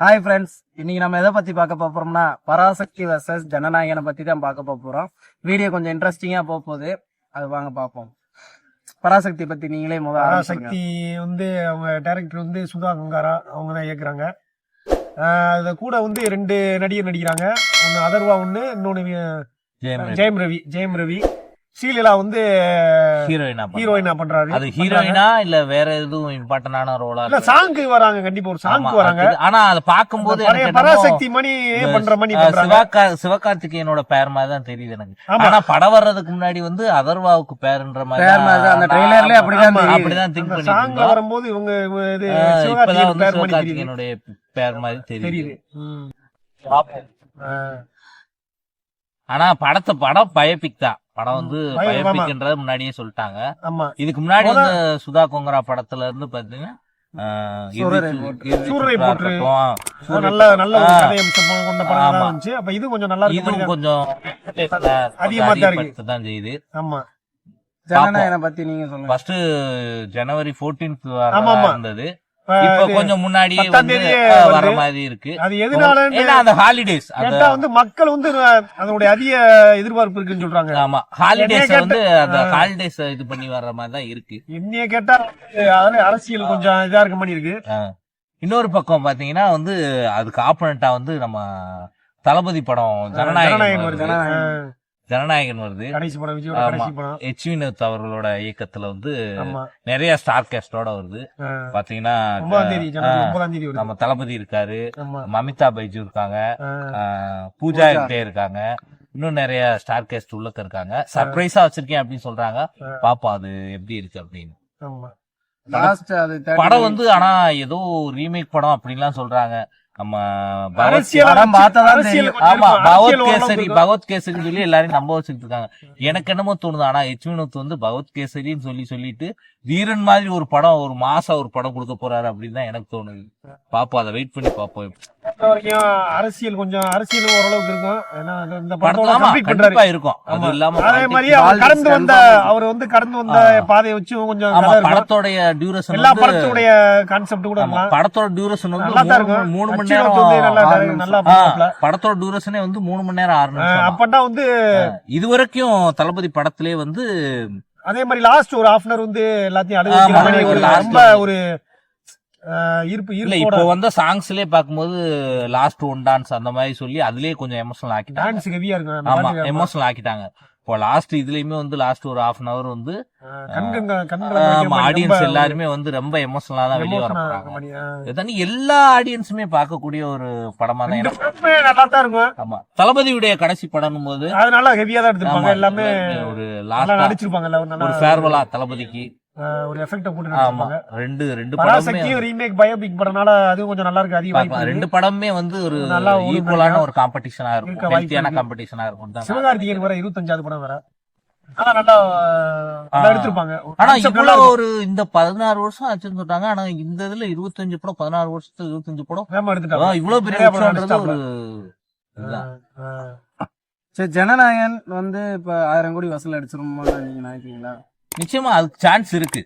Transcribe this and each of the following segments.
Hi friends இன்னைக்கு நம்ம எதை பத்தி பார்க்க போறோம்னா பராசக்தி வர்சஸ் ஜனநாயகனை பத்தி தான் பார்க்க போறோம். வீடியோ கொஞ்சம் இன்ட்ரெஸ்டிங்கா போக போகுது. அது வாங்க பார்ப்போம். பராசக்தி பத்தி நீங்களே முதல்ல ஆரம்பிச்சுடுங்க. சக்தி வந்து அவங்க டைரக்டர் வந்து சுதா கங்காரா அவங்க தான் இயக்குறாங்க. அதுல கூட வந்து ரெண்டு நடிகர் நடிக்கிறாங்க. ஒன்னு அதர்வா ஒன்னு இன்னொன்னு ஜெயம் ரவி ஜெயம் ரவி. ஸ்ரீலீலா வந்து ஹீரோயினா ஹீரோயினா பண்றாரு அது ஹீரோயினா இல்ல வேற எதுவும் இம்பார்ட்டன்டான ரோலா இல்ல சாங்க்கு வராங்க கண்டிப்பா ஒரு சாங்க்கு வராங்க. ஆனா அதை எனக்கு பராசக்தி மணி பண்ற மணி சிவகா சிவகார்த்திகேயனோட பேர் மாதிரி தான் தெரியுது எனக்கு. ஆனா படம் வர்றதுக்கு முன்னாடி வந்து அதர்வாவுக்கு பேருன்ற மாதிரி பேர் மாதிரி தான், அந்த ஆமா, அப்படிதான். அப்படிதான் திங்க் பண்ணிட்டு சாங்ல. வரும்போது இவங்க இது சிவகார்த்திகேயனுடைய பேர் மாதிரி தெரியுது. ஆனா படத்தை படம் பயோபிக் தான். படம் வந்து. பயோபிக்ன்றது முன்னாடியே சொல்லிட்டாங்க. ஆமா. இதுக்கு முன்னாடி வந்து சுதா கொங்கரா படத்துல இருந்து பாத்தீங்கன்னா செய்யுது. ஆமா. ஜனநாயகனை பத்தி நீங்க சொல்லுங்க. ஃபர்ஸ்ட் ஜனவரி 14th ஆமா, ஆமா. இருந்தது. இப்ப கொஞ்சம் ஆ, வர. மாதிரி இருக்கு அது எதனால அந்த ஹாலிடேஸ் கேட்டா வந்து மக்கள் வந்து அதனுடைய அதிக எதிர்பார்ப்பு இருக்குன்னு சொல்றாங்க ஆமா ஹாலிடேஸ் வந்து அந்த. ஹாலிடேஸ் இது பண்ணி வர்ற மாதிரி தான் இருக்கு என்னைய கேட்டா அதுல அரசியல் கொஞ்சம் இதா இருக்க மாதிரி இருக்கு. இன்னொரு பக்கம் பாத்தீங்கன்னா வந்து அதுக்கு ஆப்பனண்டா வந்து நம்ம தளபதி படம் ஜனநாயகம் ஜனநாயகன் வருது. வருது ஆ, ஜனநாயகன் வருது கடைசி படம் விஜயோட ஆமா. கடைசி படம். எச் வினோத் அவர்களோட இயக்கத்துல வந்து நிறைய ஸ்டார் கேஸ்டோட வருது. பாத்தீங்கன்னா நம்ம தளபதி இருக்காரு. மமிதா பைஜு இருக்காங்க. பூஜா ஹெக்டே இருக்காங்க. இன்னும் நிறைய ஸ்டார் கேஸ்ட் உள்ளக்க இருக்காங்க. சர்ப்ரைஸா வச்சிருக்கேன் அப்படின்னு சொல்றாங்க. ஆ. பாப்போம் அது எப்படி இருக்கு அப்படின்னு. ஆமா. லாஸ்ட் அது 30 படம் வந்து ஆனா ஏதோ ரீமேக் படம் அப்படின்லாம் சொல்றாங்க. நம்ம பகவத் அரசியல் படம் பார்த்தாதான் அரசியல் தெரியும். கொஞ்சம் ஆமா இருக்கும். பகவத் அரசியல் ஓரளவுக்கு கேசரி இருக்கும். பகவத் கேசரின்னு சொல்லி எல்லாரையும் நம்ப வச்சுட்டு இருக்காங்க எனக்கு என்னமோ தோணுது ஆனா எச் வினோத் வந்து பகவத் கேசரின்னு சொல்லி சொல்லிட்டு வீரன் மாதிரி ஒரு படம் ஒரு மாசம் ஒரு படம் கொடுக்க போறாரு அப்படின்னு தான் எனக்கு தோணுது பாப்போம் அதை வெயிட் பண்ணி பாப்போம் வரைக்கும் அரசியல் கொஞ்சம் அரசியல் ஓரளவுக்கு இருக்கும். ஏன்னா இந்த- படத்தோட கம்ப்ளீட் பண்றாரு. இருக்கும். அது. இல்லாம மாதிரி அவர் கடந்து வந்த. அவர் வந்து கடந்து வந்த. பாதையை வச்சு கொஞ்சம் படத்தோடைய டியூரேஷன் எல்லா வந்து படத்துடைய கான்செப்ட் கூட படத்தோட டியூரேஷன் வந்து நல்லா தான் இருக்கும். மூணு மணி நேரம் வந்து நல்லா நல்லா. படத்தோட டியூரேஷனே வந்து மூணு மணி நேரம் ஆறு நிமிஷம். அப்பட்டா வந்து இது வரைக்கும் தளபதி படத்திலே வந்து அதே மாதிரி லாஸ்ட் ஒரு ஹாஃப் அன் வந்து எல்லாத்தையும் அழுக ரொம்ப ஒரு ஆஹ், ஈர்ப்பு இல்ல இப்போ வந்த சாங்ஸ்லயே பாக்கும்போது லாஸ்ட் ஒன் டான்ஸ் அந்த மாதிரி சொல்லி அதுலயே கொஞ்சம் எமோஷனல் ஆக்கிட்டாங்க. ஹெவியா ஆமா. எமோஷனல் ஆக்கிட்டாங்க. இப்போ லாஸ்ட் இதுலயுமே வந்து லாஸ்ட் ஒரு ஹாஃப் அன் அவர் வந்து ஆடியன்ஸ் எல்லாருமே வந்து ரொம்ப எமோஷனலா தான் வெளியே வர போறாங்க. எல்லா ஆடியன்ஸுமே பார்க்கக்கூடிய ஒரு படமா தான் நல்லா தான் இருக்கும். ஆமா தளபதியுடைய கடைசி படம் போது அதனால ஹெவியா தான் எடுத்திருப்பாங்க எல்லாமே ஒரு லாஸ்ட் நடிச்சிருப்பாங்கல்ல ஒரு ஃபேர்வெலா தளபதிக்கு. ஒரு எஃபெக்ட போட்டு ஆமா ரெண்டு ரெண்டு படமுமே பராசக்தியும் ரீமேக் பயோபிக் படனால அதுவும் கொஞ்சம் நல்லா இருக்கு அதிக வாய்ப்பு பார்க்கலாம். இருக்கு. ரெண்டு படமுமே வந்து ஒரு நல்லா ஈக்குவலான. ஒரு காம்படிஷனா இருக்க இருக்கும் ஹெல்த்தியான இருக்கு. காம்படிஷனா இருக்கும் தான் சிவகார்த்திகேயன் வர இருபத்தஞ்சாவது படம் வர ஆனா இவ்வளவு. ஒரு இந்த பதினாறு வருஷம் ஆச்சுன்னு சொல்றாங்க ஆனா இந்த இதுல இருபத்தஞ்சு படம் பதினாறு வருஷத்துல இருபத்தஞ்சு படம் எடுத்துட்டாங்க இவ்வளவு பெரிய படம் ஒரு. சரி ஜனநாயகன் வந்து இப்ப ஆயிரம் கோடி வசூல் அடிச்சிருமோ நீங்க நினைக்கிறீங்களா நிச்சயமா அதுக்கு சான்ஸ் இருக்கு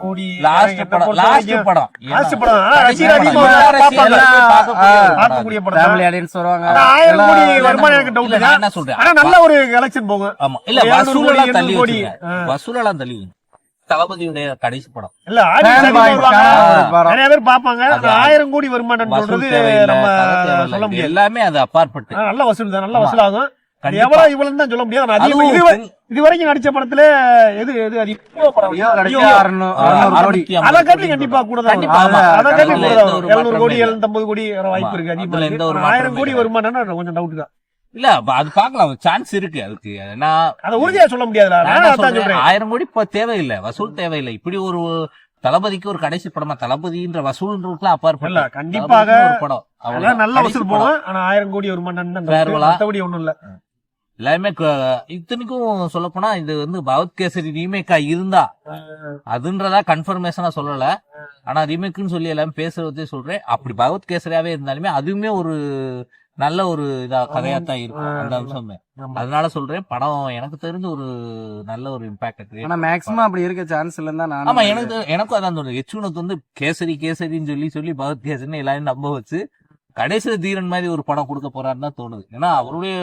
கோடி லாஸ்ட் படம் லாஸ்ட் படம் last படம் பார்க்கக்கூடிய படம் ஃபேமிலி. ஆடியன்ஸ் வருவாங்க ஆயிரம் கோடி வருமானம் எனக்கு டவுட் நான் என்ன சொல்றேன் ஆனா நல்ல ஒரு கலெக்ஷன் போகும் ஆமா இல்ல ஒரு 700 வசூலெல்லாம் கோடி, தள்ளி 700 கோடி. வச்சுங்க ஆ. வசூலெல்லாம் தள்ளி. தளபதியுடைய கடைசி படம் இல்ல. நிறைய பேர் பாப்பாங்க ஆயிரம் கோடி வருமானம் சொல்றது நம்ம. சொல்ல முடியாது எல்லாமே அது அப்பாற்பட்டு நல்ல வசூல் தான் நல்ல. வசூல் ஆகும். எவ்வளவு இவ்வளவு தான் சொல்ல முடியாது. இது வரைக்கும் நடிச்ச படத்துல எது எது அதை காட்டி கண்டிப்பா கூட தான். அதை காட்டி அதுல கூட எந்த தான் ஒரு வரும். 700 கோடி மாற்றமும் இல்லை. 750 கோடி வர வாய்ப்பு இருக்கு. அதிகமா ஒரு ஆயிரம் கோடி கொஞ்சம் டவுட் தான். இல்ல அது பாக்கலாம் சான்ஸ் இருக்கு அதுக்கு. நான் அதை உறுதியா சொல்ல முடியாதுல நான் நான் என்ன அதான் சொல்றேன், சொல்றேன். ஆயிரம் கோடி இப்ப தேவையில்லை. வசூல் தேவையில்லை. இப்படி ஒரு தளபதிக்கு ஒரு கடைசி படமா தளபதின்ற வசூல்ன்றதுக்குலாம் இல்ல அப்பாற்பட்டு கண்டிப்பாக ஒரு படம். அதான் அவ்வளவுதான். நல்ல வசூல் படம். போகும் ஆனா ஆயிரம் கோடி Farewell-ஆ? மத்தபடி ஒண்ணும் இல்ல. எல்லாமே இத்தனைக்கும் சொல்ல போனா இது வந்து பகவத் கேசரி ரீமேக்கா இருந்தா. அதுன்றதா கன்ஃபர்மேஷனா சொல்லல. ஆனா ரீமேக்னு சொல்லி எல்லாமே பேசுறதே சொல்றேன். அப்படி பகவத் கேசரியாவே இருந்தாலுமே அதுவுமே ஒரு நல்ல ஒரு இதா கதையா தான் இருக்கும். அந்த அம்சமே. அதனால சொல்றேன். படம் எனக்கு தெரிஞ்ச ஒரு நல்ல ஒரு இம்பாக்ட் ஆனா மேக்ஸிமம் அப்படி இருக்க சான்ஸ் இல்லைன்னு தான் ஆமா நான் எனக்கு எனக்கும் அதான் தோணுது. எச்சுனத்து வந்து கேசரி கேசரின்னு சொல்லி சொல்லி பகவத் கேசரின்னு எல்லாரும் நம்ப வச்சு கடைசியில தீரன் மாதிரி ஒரு படம் கொடுக்க போறாருன்னு தோணுது. ஏன்னா அவருடைய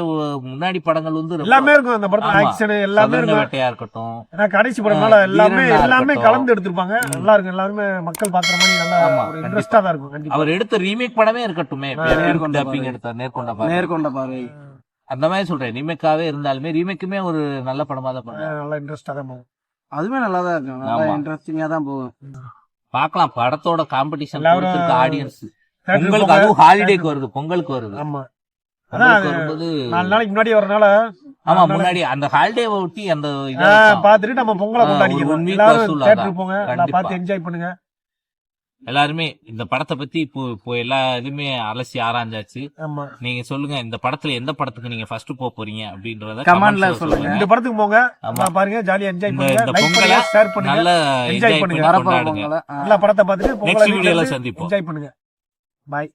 முன்னாடி படங்கள் வந்து எல்லாமே இருக்கும். அந்த படத்துல ஆமா. ஆக்ஷன் எல்லாமே வேட்டையா இருக்கட்டும். ஏன்னா கடைசி படம்னால எல்லாமே எல்லாமே. கலந்து எடுத்திருப்பாங்க. நல்லா இருக்கும். எல்லாருமே மக்கள் பாக்குற மாதிரி நல்லா. இன்ட்ரெஸ்டா தான் இருக்கும். கண்டிப்பா. அவர் எடுத்த ரீமேக் படமே இருக்கட்டுமே. நேர்கொண்ட பார்வை. எடுத்த நேர்கொண்ட பார்வை. நேர்கொண்ட பார்வை அந்த மாதிரி சொல்றேன். ரீமேக்காவே இருந்தாலுமே ரீமேக்குமே ஒரு நல்ல படமா தான் பண்ணாங்க ஆ, நல்லா இன்ட்ரெஸ்டா தான் போகும். அதுவுமே நல்லா தான் இருக்கும். நல்லா. இன்ட்ரெஸ்டிங்கா தான் போகும். பார்க்கலாம். படத்தோட காம்படிஷன் ஆடியன்ஸ் பொங்கலுக்கு போங்க. அதுவும் ஹாலிடேக்கு வருது பொங்கலுக்கு வருது. ஆமா. வரும்போது நாலு நாளைக்கு முன்னாடி வரனால ஆமா முன்னாடி அந்த ஹாலிடே ஒட்டி அந்த. பாத்துட்டு நம்ம பொங்கலை week எல்லாரும் அதான். போங்க. பார்த்து என்ஜாய் பண்ணுங்க. எல்லாருமே இந்த படத்தை பத்தி இப்போ இப்போ எல்லா இதுமே அலசி ஆராய்ஞ்சாச்சு. ஆமா. நீங்க சொல்லுங்க இந்த படத்துல எந்த படத்துக்கு நீங்க ஃபர்ஸ்ட் போக போறீங்க அப்படின்றத சொல்லுங்க. இந்த படத்துக்கு போங்க. ஆமா. பாருங்க ஜாலியா என்ஜாய் பண்ணுங்க. இந்த லைக் பொங்கலை பண்ணுங்க. ஷேர் பண்ணுங்க. நல்ல என்ஜாய் பண்ணி பண்ணுங்க. நல்லா படத்தை பார்த்துட்டு நெக்ஸ்ட் வீடியோல சந்திப்போம். என்ஜாய் பண்ணுங்க. Bye.